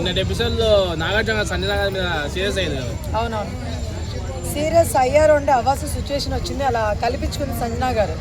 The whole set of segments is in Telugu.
నిన్నటి ఎపిసోడ్లో నాగార్జున సంజయ్ గారి మీద సీరియస్ అయింది కదా. అవునవును. సీరియస్ అయ్యారు అంటే అవ్వాల్సిన సిచ్యువేషన్ వచ్చింది. అలా కల్పించుకుంది సంజనా గారు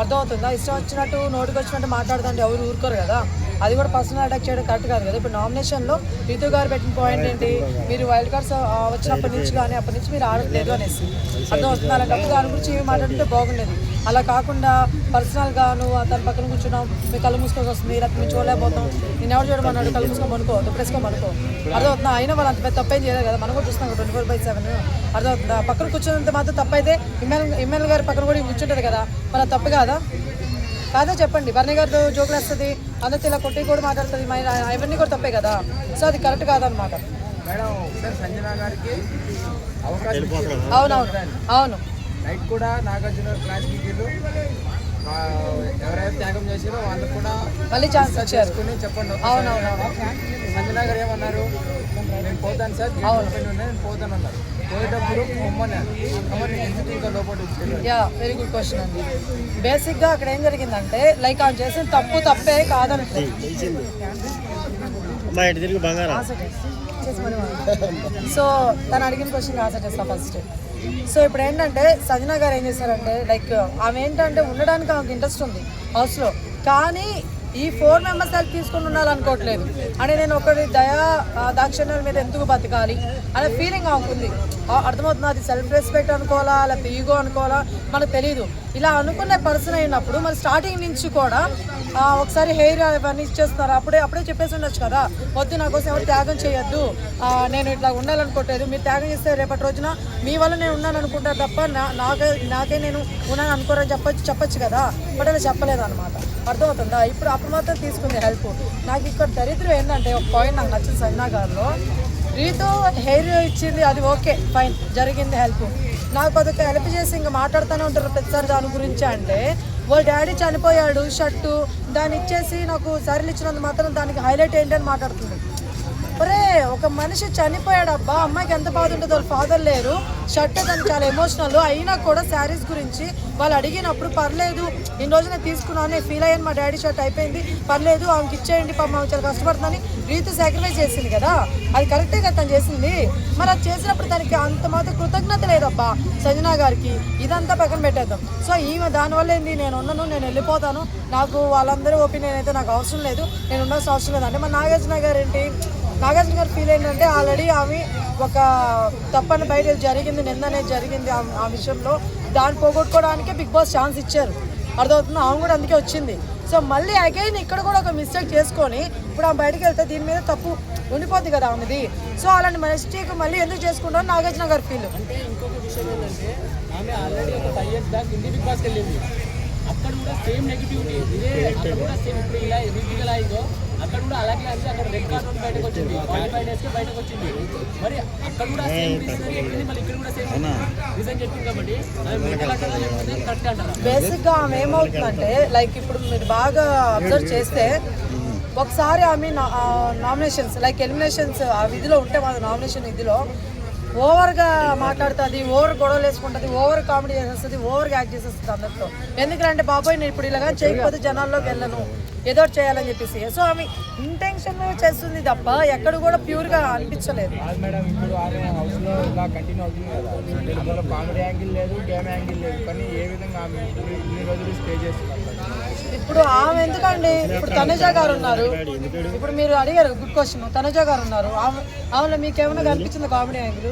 అర్థమవుతుందా. ఇష్టం వచ్చినట్టు నోటికి వచ్చినట్టు మాట్లాడుతుంటే ఎవరు ఊరుకోరు కదా. అది కూడా పర్సనల్ అటాక్ చేయడం కరెక్ట్ కాదు కదా. ఇప్పుడు నామినేషన్లో రీతు గారు పెట్టిన పాయింట్ ఏంటి? మీరు వైల్డ్ కార్డ్స్ వచ్చినప్పటి నుంచి కానీ అప్పటి నుంచి మీరు ఆడట్లేదు అనేసి. అర్థమవుతుంది? అలాంటప్పుడు దాని గురించి ఏమి మాట్లాడితే బాగుండేది. అలా కాకుండా పర్సనల్గా నువ్వు తన పక్కన కూర్చున్నాం మీ కళ్ళు మూసుకోక వస్తుంది లేకపోతే మేము చూడలేకపోతాం నేను ఎవరు చూడమన్నాడు కళ్ళు మూసుకొని అనుకో దుప్పేసుకో అనుకో అర్థమవుతుందా? అయినా వాళ్ళు అంత పెద్ద తప్పేం చేయలేదు కదా. మనం కూడా చూస్తున్నాం ట్వంటీ ఫోర్ బై సెవెన్ అర్థమవుతుందా? పక్కన కూర్చున్నంత మాత్రం తప్పైతే ఇమ్మెల్ ఎమ్మెల్యే గారి పక్కన కూడా కూర్చుంటుంది కదా. అది తప్పు కాదా? కాదా చెప్పండి. బర్నీ గారితో జోకులు వేస్తుంది అందరితో ఇలా కొట్టి కూడా మాట్లాడుతుంది మరి అవన్నీ కూడా తప్పే కదా? సో అది కరెక్ట్ కాదనమాట. అవునవును. అవును. నైట్ కూడా నాగార్జున క్లాస్ ఎవరైతే త్యాగం చేసారో వాళ్ళకు కూడా మళ్ళీ ఛాన్స్ ఇచ్చారు. చేసుకుని చెప్పండి. అవునవునవును. సంజన గారు ఏమన్నారు? నేను పోతాను సార్ ఉన్నాయి నేను పోతాను అన్నారు. పోయేటప్పుడు యా వెరీ గుడ్ క్వశ్చన్ అండి. బేసిక్గా అక్కడ ఏం జరిగిందంటే లైక్ ఆమె చేసిన తప్పు తప్పే బంగారం. సో తను అడిగిన క్వశ్చన్ ఆన్సర్ చేస్తా ఫస్ట్ సో ఇప్పుడు ఏంటంటే సజనా గారు ఏం చేశారంటే లైక్ ఆమె ఏంటంటే ఉండడానికి ఆమెకు ఇంట్రెస్ట్ ఉంది హౌస్లో కానీ ఈ ఫోర్ మెంబర్స్ హెల్ప్ తీసుకుని ఉండాలనుకోవట్లేదు. అంటే నేను ఒకటి దయా ఆ, దాక్షిణ్యాల మీద ఎందుకు బతకాలి అనే ఫీలింగ్ అవుతుంది అర్థమవుతుంది? అది సెల్ఫ్ రెస్పెక్ట్ అనుకోవాలా లేకపోతే ఈగో అనుకోవాలా? మనకు తెలియదు ఇలా అనుకునే పర్సన్ అయినప్పుడు మరి స్టార్టింగ్ నుంచి కూడా ఒకసారి హెయిర్ అవన్నీ ఇచ్చేస్తున్నారు. అప్పుడే అప్పుడే చెప్పేసి ఉండొచ్చు కదా. వద్దు నా కోసం ఎవరు త్యాగం చేయొద్దు. నేను ఇట్లా ఉండాలనుకోవట్లేదు. మీరు త్యాగం చేస్తే రేపటి రోజున మీ వల్ల నేను ఉన్నాను అనుకుంటారు తప్ప నా నాకే నాకే నేను ఉన్నాను అనుకోరని చెప్పచ్చు చెప్పొచ్చు కదా. బట్ అలా చెప్పలేదు అనమాట అర్థమవుతుందా? ఇప్పుడు అప్పుడు మాత్రం తీసుకుంది హెల్ప్ నాకు ఇక్కడ దరిద్రం ఏంటంటే ఒక పాయింట్ నాకు నచ్చింది సైనా గారిలో. రీతు హెయిర్ ఇచ్చింది అది ఓకే ఫైన్ జరిగింది హెల్ప్ నాకు అదొక హెల్ప్ చేసి ఇంకా మాట్లాడుతూనే ఉంటారు ప్రతిసారి దాని గురించి అంటే వాళ్ళ డాడీ చనిపోయాడు షర్టు దాన్ని ఇచ్చేసి నాకు సరిలు ఇచ్చినందుకు మాత్రం దానికి హైలైట్ ఏంటి అని మాట్లాడుతుంది. ఒరే ఒక మనిషి చనిపోయాడు అబ్బా అమ్మాయికి ఎంత బాధ ఉంటుందో వాళ్ళ ఫాదర్ లేరు. షర్ట్ దానికి చాలా ఎమోషనల్ అయినా కూడా శారీస్ గురించి వాళ్ళు అడిగినప్పుడు పర్లేదు ఇన్ని రోజున నేను తీసుకున్నాను ఫీల్ అయ్యాను. మా డాడీ షర్ట్ అయిపోయింది. పర్లేదు ఆమెకి ఇచ్చేయండి పాపం ఆమె చాలా కష్టపడుతుందని రీతి సాక్రిఫైస్ చేసింది కదా. అది కరెక్టే కదా తను చేసింది. మరి అది చేసినప్పుడు దానికి అంత మాత్రం కృతజ్ఞత లేదబ్బా సంజనా గారికి. ఇదంతా పక్కన పెట్టేద్దాం. సో ఈమె దానివల్ల ఏంది? నేను ఉన్నాను నేను వెళ్ళిపోతాను. నాకు వాళ్ళందరూ ఒపీనియన్ అయితే నాకు అవసరం లేదు. నేను ఉండాల్సిన అవసరం లేదు. అంటే మరి నాగార్జున గారు ఏంటి? నాగార్జున గారు ఫీల్ ఏంటంటే ఆల్రెడీ ఆమె ఒక తప్పని బయట జరిగింది నిన్న అనేది జరిగింది ఆ- ఆ విషయంలో. దాన్ని పోగొట్టుకోవడానికే బిగ్ బాస్ ఛాన్స్ ఇచ్చారు. అర్థమవుతుంది? ఆమె కూడా అందుకే వచ్చింది. సో మళ్ళీ అగైన్ ఇక్కడ కూడా ఒక మిస్టేక్ చేసుకొని ఇప్పుడు ఆమె బయటకు వెళ్తే దీని మీద తప్పు ఉండిపోద్ది కదా ఆమెది. సో అలాంటి మిస్టేక్ మళ్ళీ ఎందుకు చేసుకుంటాం నాగార్జున గారి ఫీల్ అంటే ఇంకొక విషయం ఏంటంటే ఆమె ఆల్రెడీ ఒక ఫైవ్ ఇయర్స్ బ్యాక్ ఇండి బిగ్ బాస్కి వెళ్ళింది. అక్కడ కూడా సేమ్ నెగిటివిటీ ఇదే అక్కడ కూడా సేమ్ ఇప్పుడు ఇలా ఎలా అయిందో అక్కడ కూడా అలాగే అంటే అక్కడ రెడ్ కార్డ్ బయటకు వచ్చింది. ఫార్టీ ఫైవ్ డేస్కి బయటకు వచ్చింది. మరి అక్కడ కూడా సేమ్ రీజన్ చెప్పింది మళ్ళీ ఇక్కడ కూడా సేమ్ రీజన్ చెప్పింది కాబట్టి అంటారా కరెక్ట్. అంటారా? బేసిక్గా ఆమె ఏమవుతుందంటే లైక్ ఇప్పుడు మీరు బాగా అబ్జర్వ్ చేస్తే ఒకసారి ఆమె నామినేషన్స్ లైక్ ఎలిమినేషన్స్ ఆ విధిలో ఉంటే మన నామినేషన్ విధిలో ఓవర్గా మాట్లాడుతుంది ఓవర్ గొడవలు వేసుకుంటుంది ఓవర్ కామెడీ చేసేస్తుంది ఓవర్గా యాక్ట్ చేసేస్తుంది అందరితో. ఎందుకంటే బాబాయ్ నేను ఇప్పుడు ఇలాగా చేయకపోతే జనాల్లోకి వెళ్ళను. ఏదో చేయాలని చెప్పేసి. సో ఆమె ఇంటెన్షన్ చేస్తుంది తప్ప ఎక్కడ కూడా ప్యూర్గా అనిపించలేదు. మేడం ఇప్పుడు ఆమె హౌస్లో ఇలా కంటిన్యూ అవుతుంది కదా. కామెడీ యాంగిల్ లేదు గేమ్ యాంగిల్ లేదు. కానీ ఏ విధంగా ఆమె ఇన్ని రోజులు స్టే చేస్తున్నారు? ఇప్పుడు ఆమె ఎందుకండి? ఇప్పుడు తనుజ గారు ఉన్నారు. ఇప్పుడు మీరు అడిగారు గుడ్ క్వశ్చన్ తనుజ గారు ఉన్నారు. ఆమె ఆమెలో మీకు ఏమైనా కనిపించింది కామెడీ యాంగిల్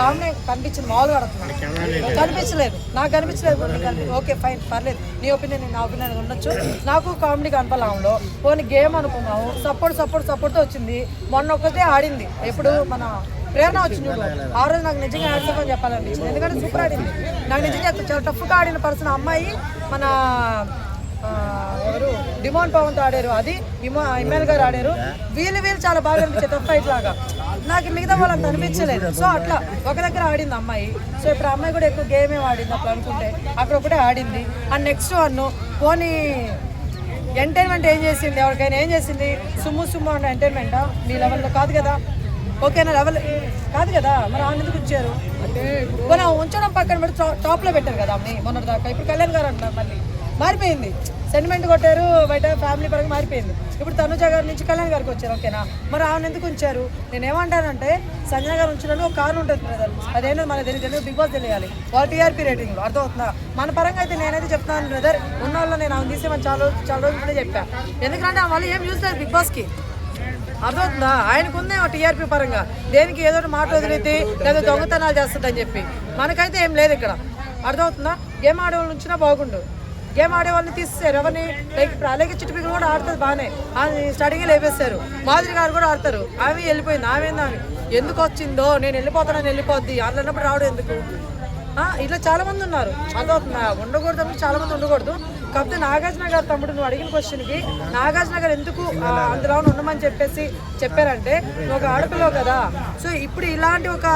కామెడీ కనిపించింది మామూలుగా అడుగుతున్నాను. కనిపించలేదు. నాకు కనిపించలేదు ఓకే ఫైన్ పర్లేదు. నీ ఒపీనియన్ నా ఒపీనియన్ ఉండొచ్చు. నాకు కామెడీ కనపలాంలో పోనీ గేమ్ అనుకున్నాము సపోర్ట్ సపోర్ట్ సపోర్ట్తో వచ్చింది. మొన్న ఒక్కటే ఆడింది. ఎప్పుడు? మన ప్రేరణ వచ్చింది ఆ రోజు నాకు నిజంగా హ్యాట్సప్ అని చెప్పాలనిపించింది ఎందుకంటే సూపర్ ఆడింది. నాకు నిజంగా చాలా టఫ్గా ఆడిన పర్సన్ అమ్మాయి మన ఎవరు? డిమాండ్ పవన్తో ఆడారు. అది ఇమా గారు ఆడారు. వీళ్ళు వీళ్ళు చాలా బాగా అనిపించారు టఫ్ ఫైట్ లాగా. నాకు మిగతా వాళ్ళంత అనిపించలేదు. సో అట్లా ఒక దగ్గర ఆడింది అమ్మాయి. సో ఇప్పుడు అమ్మాయి కూడా ఎక్కువ గేమ్ ఏం ఆడింది అప్పుడు అనుకుంటే అక్కడ ఒకటే ఆడింది. అండ్ నెక్స్ట్ వన్ పోనీ ఎంటర్టైన్మెంట్ ఏం చేసింది? ఎవరికైనా ఏం చేసింది? సుమ్ము సుమ్ము అన్న ఎంటర్టైన్మెంటా మీ లెవెల్లో కాదు కదా. ఓకేనా లెవెల్ కాదు కదా మరి ఆమె ఎందుకు ఉంచారు అంటే మనం ఉంచడం పక్కన పెట్టి టాప్లో పెట్టారు కదా ఆమె మొన్నటి దాకా ఇప్పుడు కళ్యాణ్ గారు అంటున్నారు మళ్ళీ. మారిపోయింది. సెంటిమెంట్ కొట్టారు బయట ఫ్యామిలీ పరంగా మారిపోయింది. ఇప్పుడు తనుజ గారి నుంచి కళ్యాణ్ గారికి వచ్చారు ఓకేనా? మరి ఆమెను ఎందుకు ఉంచారు? నేను ఏమంటానంటే సంజన గారు ఉంచడానికి ఒక కారణం ఉంటుంది బ్రదర్. అదేంటో మనకు తెలియదు బిగ్ బాస్ తెలియాలి. వాళ్ళ టీఆర్పీ రేటింగ్ అర్థమవుతుందా? మన పరంగా అయితే నేనైతే చెప్తాను బ్రదర్. ఉన్న వాళ్ళు నేను ఆమె తీసేమని చాలా చాలా రోజులు ముందే చెప్పా. ఎందుకంటే ఆమె వల్ల ఏం లేదు బిగ్ బాస్కి. అర్థమవుతుందా? ఆయనకు ఉంది టీఆర్పీ పరంగా. దేనికి ఏదో ఒకటి మాట వదిలితే లేదా దొంగతనాలు చేస్తుందని చెప్పి. మనకైతే ఏం లేదు ఇక్కడ. అర్థమవుతుందా? గేమ్ ఆడేవాళ్ళు ఉంచినా బాగుండు. గేమ్ ఆడే వాళ్ళని తీసేసారు ఎవరిని? లైక్ అలాగే చిట్టుపిక్కలు కూడా ఆడుతుంది బాగానే. ఆమె స్టార్టింగ్ లేపేస్తారు మాధురి గారు కూడా ఆడతారు. ఆమె వెళ్ళిపోయింది. ఆమె ఆమె? ఎందుకు వచ్చిందో? నేను వెళ్ళిపోతానని వెళ్ళిపోద్ది. అట్లా అన్నప్పుడు రావడం ఎందుకు? ఇట్లా చాలామంది ఉన్నారు. అర్థమవుతుందా? ఉండకూడదు అంటే చాలామంది ఉండకూడదు. కాకపోతే నాగార్జున గారు తమ్ముడు నువ్వు అడిగిన క్వశ్చన్కి నాగార్జున గారు ఎందుకు అందులో ఉండమని చెప్పేసి చెప్పారంటే ఒక అడుగులో కదా. సో ఇప్పుడు ఇలాంటి ఒక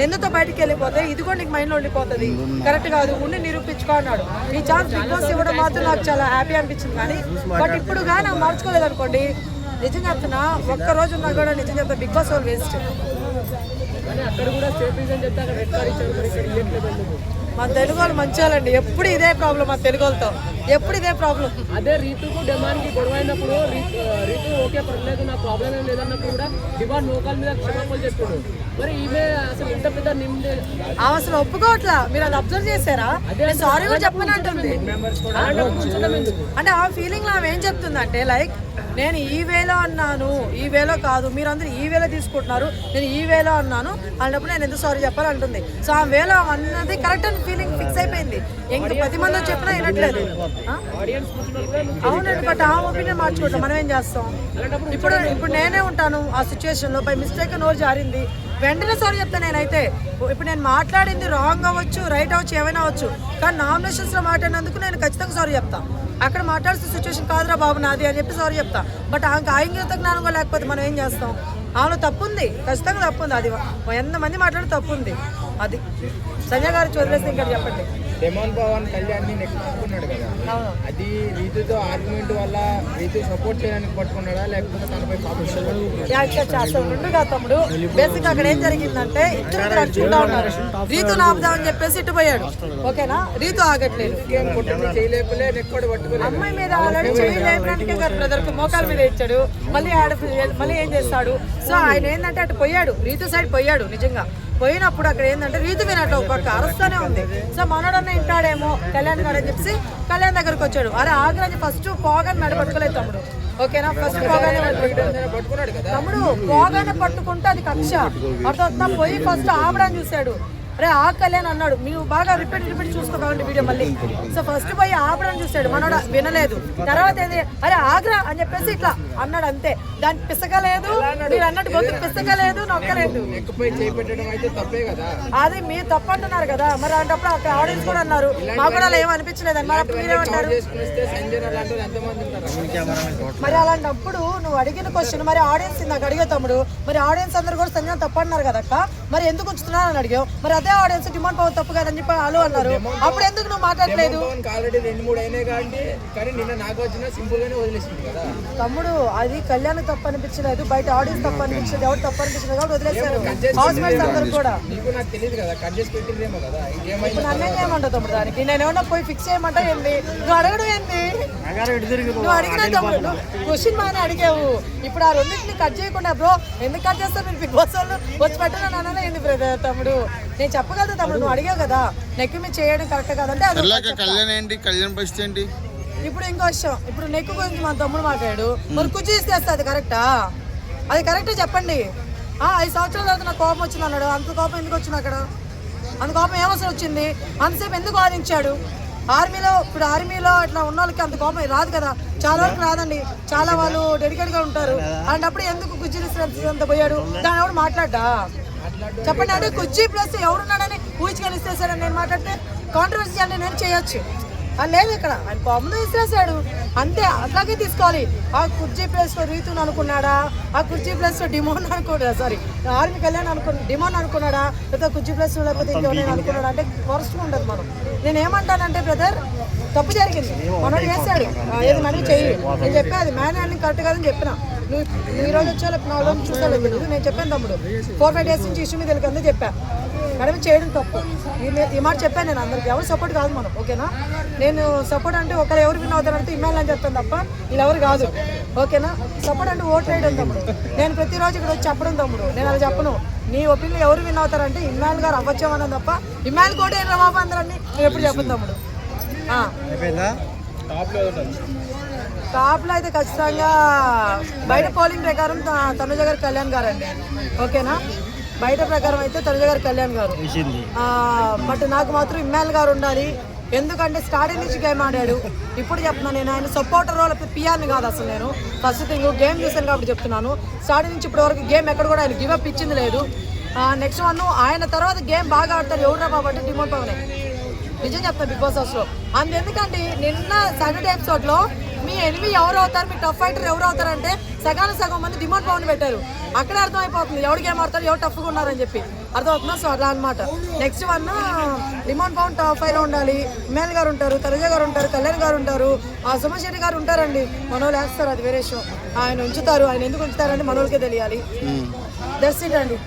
నిందతో బయటికి వెళ్ళిపోతే ఇది కూడా నీకు మైండ్లో ఉండిపోతుంది. కరెక్ట్ కాదు ఉండి నిరూపించుకో అన్నాడు. ఈ ఛాన్స్ బిగ్ బాస్ ఇవ్వడం మాత్రం నాకు చాలా హ్యాపీ అనిపించింది కానీ బట్ ఇప్పుడు కానీ నాకు మార్చుకోలేదు అనుకోండి. నిజం చెప్తున్నా ఒక్క రోజు ఉన్నా కూడా నిజం చెప్తా బిగ్ బాస్ వాళ్ళు వేస్ట్ అక్కడ కూడా సేఫ్ రీజన్ చెప్తే అక్కడ రెడ్ ఇచ్చారు ఇక్కడ ఇవ్వట్లేదు మా తెలుగు వాళ్ళు మంచి ఎప్పుడు ఇదే ప్రాబ్లం మా తెలుగు వాళ్ళతో. ఎప్పుడు ఇదే ప్రాబ్లం అదే రీతుకు డిమాండ్కి గొడవ అయినప్పుడు రీతు రీతు ఓకే పర్లేదు నా ప్రాబ్లం ఏం లేదన్నప్పుడు కూడా డిమాండ్ నోకాల మీద క్షమాపణలు చెప్తాడు మరి ఈమె అసలు ఇంత పెద్ద నిమ్దే ఆమె అసలు ఒప్పుకోవట్లా? మీరు అది అబ్జర్వ్ చేశారా? నేను సారీ కూడా చెప్పని అంటుంది. అంటే ఆ ఫీలింగ్ ఆమె ఏం చెప్తుందంటే లైక్ నేను ఈ వేలో అన్నాను ఈ వేలో కాదు మీరందరూ ఈ వేలో తీసుకుంటున్నారు నేను ఈ వేలో అన్నాను అన్నప్పుడు నేను ఎందుకు సారీ చెప్పాలి అంటుంది. సో ఆ వేలో అన్నది కరెక్ట్ అని ఫీలింగ్ ఫిక్స్ అయిపోయింది. ఇంక పది మంది చెప్పినా వినట్లేదు. అవునండి బట్ ఆ ఒపీనియన్ మార్చుకుంటాం మనం ఏం చేస్తాం? ఇప్పుడు ఇప్పుడు నేనే ఉంటాను ఆ సిచ్యువేషన్లో బై మిస్టేక్ నోరు జారింది. వెంటనే సారీ చెప్తాను నేనైతే. ఇప్పుడు నేను మాట్లాడింది రాంగ్ అవ్వచ్చు రైట్ అవ్వచ్చు ఏమైనా అవ్వచ్చు. కానీ నామినేషన్స్లో మాట్లాడినందుకు నేను ఖచ్చితంగా సారీ చెప్తా. అక్కడ మాట్లాడాల్సిన సిచ్యువేషన్ కాదురా బాబు నాది అని చెప్పి సారీ చెప్తా. బట్ ఆమెకు ఆయంగిత జ్ఞానం లేకపోతే మనం ఏం చేస్తాం? ఆమెలో తప్పు ఉంది ఖచ్చితంగా తప్పు ఉంది అది ఎంతమంది మాట్లాడి తప్పు ఉంది అది. సంజయ్ గారు చదివేసి ఇంకా చెప్పండి. డెమోన్ పవన్ కళ్యాణ్ నెక్కున్నాడు కదా. అది రీతుతో ఆర్గ్యుమెంట్ వల్ల రీతు సపోర్ట్ చేయడానికి పట్టుకున్నాడా? లేకపోతే తనపై తమ్ముడు. బేసిక్ అక్కడ ఏం జరిగిందంటే అడుచుకుంటా ఉన్నారు రీతు నాపుదామని చెప్పేసి ఇటు పోయాడు. ఓకేనా? రీతు ఆగట్లేదు. అమ్మాయి మీద ఆల్రెడీ చేయలేపడానికే మోకాల మీద ఇచ్చాడు మళ్ళీ ఆడ మళ్ళీ ఏం చేస్తాడు? సో ఆయన ఏంటంటే అటు పోయాడు. రీతు సైడ్ పోయాడు నిజంగా. పోయినప్పుడు అక్కడ ఏంటంటే రీతు వినట్టు ఒక పక్క అరుస్తూనే ఉంది. సో మనోడన్న ఇంటాడేమో కళ్యాణ్ గారు అని చెప్పేసి కళ్యాణ్ దగ్గరకు వచ్చాడు. అరే ఆగ్రహం ఫస్ట్ పోగానే మెడ పట్టుకోలేదు తమ్ముడు. ఓకేనా? ఫస్ట్ పోగానే తమ్ముడు పోగానే పట్టుకుంటే అది కక్ష. అర్థం పోయి ఫస్ట్ ఆపడానికి చూశాడు. అరే ఆకలి అని అన్నాడు మీరు బాగా రిపీట్ రిపీట్ చూసుకోవాలండి వీడియో మళ్ళీ. సో ఫస్ట్ పోయి ఆపడానికి చూశాడు మనోడు వినలేదు. తర్వాత ఏంది? అరే ఆగ్రా అని చెప్పేసి ఇట్లా అన్నాడు అంతే. దానికి పిసకలేదు మీరు అన్నట్టు గొంతు పిసకలేదు నొక్కలేదు. కదా. అది మీరు తప్పు అంటున్నారు కదా. మరి అలాంటప్పుడు అక్కడ ఆడియన్స్ కూడా అన్నారు. మాకు కూడా అలా ఏం అనిపించలేదు మరి అప్పుడు మీరేమంటారు మరి అలాంటప్పుడు నువ్వు అడిగిన క్వశ్చన్ మరి ఆడియన్స్ నాకు అడిగే తమ్ముడు. మరి ఆడియన్స్ అందరు కూడా సంజయ్ తప్పు అన్నారు కదక్క మరి ఎందుకు ఉంచుతున్నారు అని అడిగావు. మరి అదే ఆడియన్స్ డిమాండ్ పవర్ తప్పు కదని చెప్పి వాళ్ళు అన్నారు. అప్పుడు ఎందుకు నువ్వు మాట్లాడలేదు? ఆల్రెడీ రెండు మూడు అయినాయి కాబట్టి కానీ నిన్న నాకు వచ్చిన సింపుల్ గానే వదిలేసింది కదా. తమ్ముడు అది కళ్యాణ్ తప్పు అనిపించలేదు బయట ఆడియన్స్ తప్పు అనిపించలేదు ఎవరు తప్పు అనిపించలేదు కాబట్టి వదిలేశారు. హౌస్ మేట్స్ అందరు కూడా. నీకు నాకు తెలియదు కదా కట్ చేసి పెట్టిందేమో కదా. ఇప్పుడు నన్ను ఏమంటావు తమ్ముడు దానికి? నేను ఏమన్నా పోయి ఫిక్స్ చేయమంటా ఏంటి నువ్వు అడగడం ఏంటి నువ్వు అడిగిన తమ్ముడు క్వశ్చన్ మానే అడిగావు. ఇప్పుడు ఆ రెండింటిని కట్ చేయకుండా బ్రో ఎందుకు కట్ చేస్తావు మీరు? బిగ్ బాస్ వాళ్ళు వచ్చి పెట్టిన నాన్న ఏంది బ్రదర్ తమ్ముడు? నేను చెప్పగలుగుతా తమ్ముడు నువ్వు అడిగావు కదా. నెక్ మీద చేయడం కరెక్ట్ కాదంటే అది కళ్యాణ్ ఏంటి? కళ్యాణ్ పరిస్థితి ఏంటి? ఇప్పుడు ఇంకో విషయం. ఇప్పుడు నెక్ గురించి మా తమ్ముడు మాట్లాడు మరి కుర్చీ ఇస్తే అది కరెక్టా అది కరెక్టే చెప్పండి. ఆ, ఐదు సంవత్సరాల తర్వాత నాకు కోపం వచ్చింది అన్నాడు. అంత కోపం ఎందుకు వచ్చింది అక్కడ? అంత కోపం ఏమవసరం వచ్చింది? అంతసేపు ఎందుకు వాదించాడు ఆర్మీలో ఇప్పుడు ఆర్మీలో ఇట్లా ఉన్న వాళ్ళకి అంత కోపం రాదు కదా. చాలా వరకు రాదండి. చాలా వాళ్ళు డెడికేట్గా ఉంటారు. అలాంటప్పుడు ఎందుకు కుర్చీ అంత పోయాడు? దాని ఎవడు మాట్లాడ్డా? చెప్పండి అంటే కుర్చీ ప్లస్ ఎవరున్నాడని ఊహించుకొని ఇస్తేసాడని నేను మాట్లాడితే కాంట్రవర్సీ అంటే నేను చేయొచ్చు. అది లేదు ఇక్కడ ఆయన బొమ్మ ఇసిరేసాడు అంతే అట్లాగే తీసుకోవాలి. ఆ కుర్చీ ప్లేస్లో రీతుని అనుకున్నాడా? ఆ కుర్చీ ప్లేస్లో డిమోన్ అనుకున్నాడా? సారీ ఆర్మీ కళ్యాణ్ అనుకు డిమోన్ అనుకున్నాడా? లేకపోతే కుర్చీ ప్లేస్ లేకపోతే ఇంకెవరైనా అనుకున్నాడా? అంటే వరస్ట్ ఉండదు మనం. నేను ఏమంటానంటే బ్రదర్ తప్పు జరిగింది. మనోడు చేశాడు ఏది మనకి చెయ్యి. నేను చెప్పా అది మ్యాన్ హ్యాండింగ్ కరెక్ట్ కాదని చెప్పిన. నువ్వు ఈ రోజు వచ్చా నాలుగు రోజులు తెలియదు నేను చెప్పాను తమ్ముడు. ఫోర్ ఫైవ్ డేస్ నుంచి ఇష్యూ మీద తెలియదు చెప్పా. మేడం చేయడం తప్పు. ఈ మాట చెప్పాను నేను అందరికి. ఎవరు సపోర్ట్ కాదు మనం ఓకేనా? నేను సపోర్ట్ అంటే ఒకరు ఎవరు విన్ అవుతారంటే ఇమ్మాయిల్ అని చెప్తాను తప్ప వీళ్ళు ఎవరు కాదు. ఓకేనా? సపోర్ట్ అంటే ఓట్ వేయడం తమ్ముడు. నేను ప్రతిరోజు ఇక్కడ వచ్చి చెప్పడం తమ్ముడు. నేను అలా చెప్పను. నీ ఒపీనియన్ ఎవరు విన్ అవుతారంటే ఇమ్మాయిల్ గారు అవ్వచ్చామని తప్ప ఇమ్మాయిల్ కోట ఏం బాబు అందరని నేను ఎప్పుడు చెప్పను తమ్ముడు. ఆ. టాప్లో అయితే ఖచ్చితంగా బయట పోలింగ్ ప్రకారం తనుజ గారు కళ్యాణ్ గారు అండి ఓకేనా? బయట ప్రకారం అయితే తనుజ గారు కళ్యాణ్ గారు. బట్ నాకు మాత్రం ఇమ్మాయిల్ గారు ఉండాలి. ఎందుకంటే స్టార్టింగ్ నుంచి గేమ్ ఆడాడు. ఇప్పుడు చెప్తున్నాను నేను. ఆయన సపోర్టర్ రోల్ పిఆర్ని కాదు అసలు నేను. ఫస్ట్ థింగ్ గేమ్ చూసాను కాబట్టి చెప్తున్నాను. స్టార్టింగ్ నుంచి ఇప్పటి వరకు గేమ్ ఎక్కడ కూడా ఆయన గివ్ అప్ ఇచ్చింది లేదు. నెక్స్ట్ వన్ ఆయన తర్వాత గేమ్ బాగా ఆడతారు. ఎవరు బాబు డిమోట్ పవనే. నిజం చెప్తాను బిగ్ బాస్ హౌస్లో అందుకెందుకంటే నిన్న సాటర్డే ఎపిసోడ్లో మీ ఎనిమి ఎవరు అవుతారు? మీ టఫ్ ఫైటర్ ఎవరు అవుతారు అంటే సగానికి సగం మంది డిమోట్ పవన్ పెట్టారు. అక్కడే అర్థమైపోతుంది. ఎవరు గేమ్ ఆడతారు ఎవరు టఫ్గా ఉన్నారని చెప్పి. అర్థమవుతుందా? సో అలా అనమాట next one demote Pavan top ఫైవ్లో ఉండాలి. ఇమ్మాయిల్ గారు ఉంటారు తనుజ గారు ఉంటారు కళ్యాణ్ గారు ఉంటారు. ఆ సుమన్ శెట్టి గారు ఉంటారండి. మనోళ్ళు వేస్తారు అది వేరే విషయం ఆయన ఉంచుతారు ఆయన ఎందుకు ఉంచుతారని మనోళ్ళకే తెలియాలి. దర్శించండి